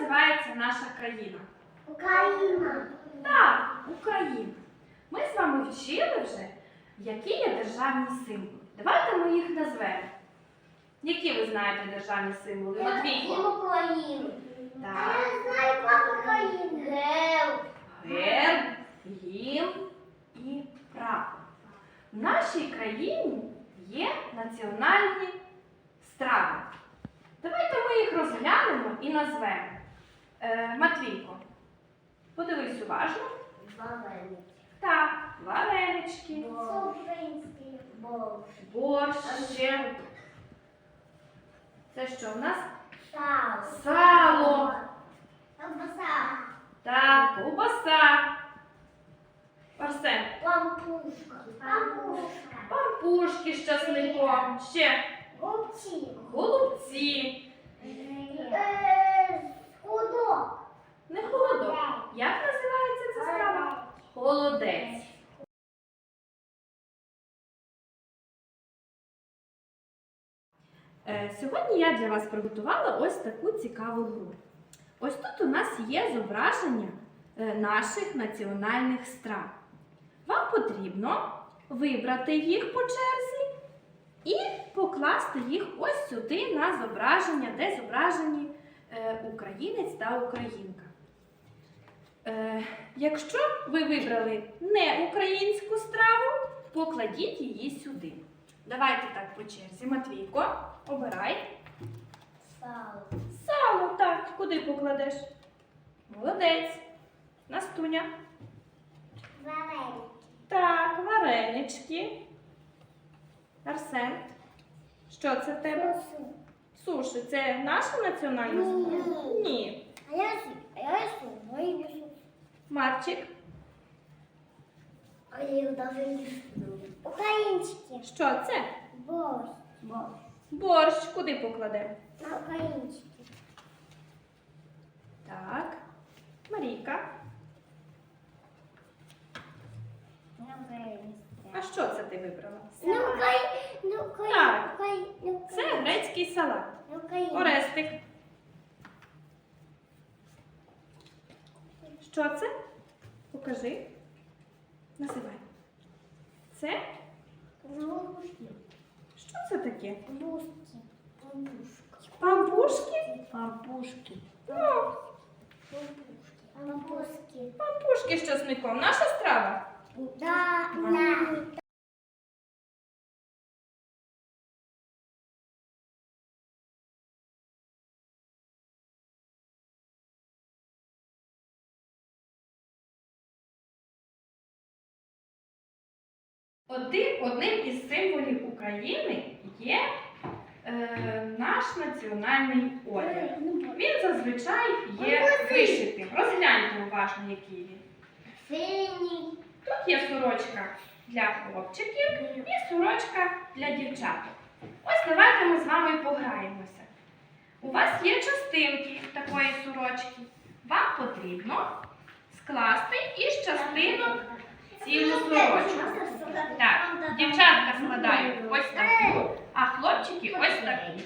називається наша країна? Україна. Так, Україна. Ми з вами вчили вже, які є державні символи. Давайте ми їх назвемо. Які ви знаєте державні символи? України. Так. Я знаю папу України. Герб. Герб, гімн і прапор. В нашій країні є національні страви. Давайте ми їх розглянемо і назвемо. Е, Матвійко, подивись уважно. Вареники. Так, варенички, Український борщ. борщ, ще. Це що в нас? Сало. Сало. Ковбаса. Так, ковбаса. Арсен, Пампушка. Пампушка. пампушки з часником. Ще Голубці. голубці. Е, Не холодок. Як називається ця страва? Холодець. Е, Сьогодні я для вас приготувала ось таку цікаву гру. Ось тут у нас є зображення е, наших національних страв. Вам потрібно вибрати їх по черзі і покласти їх ось сюди на зображення, де зображені українець та українка. Е, якщо ви вибрали не українську страву, покладіть її сюди. Давайте так по черзі. Матвійко, обирай. Сало. Сало, так, куди покладеш? Молодець. Настуня. Вареники. Так, варенички. Арсен. Що це в тебе? Суші. Це наша національна страва? Ні. Ні. А я су- а я сумою несу. Марчик. А я їх даже не люблю. Українські. Що це? Борщ. Борщ. Борщ. Куди покладемо? На українські. Так. Марійка. На українські. А що це ти вибрала? На Украї- на Украї- Так. Украї- на Це Грецький салат. Орестик. Що це? Покажи. Називай. Це? Голубушки. Що це таке? Пампушки. Пампушки? Пампушки. Ну, Пампушки. пампушки з часником. Наша страва. Да, да. Один, одним із символів України є е, наш національний одяг. Він зазвичай є вишитим. Розгляньте уважно, який він. Синій. Тут є сорочка для хлопчиків і сорочка для дівчаток. Ось давайте ми з вами пограємося. У вас є частинки такої сорочки. Вам потрібно скласти із частинок цілу сорочку. Так, ось таку, а хлопчики ось таку.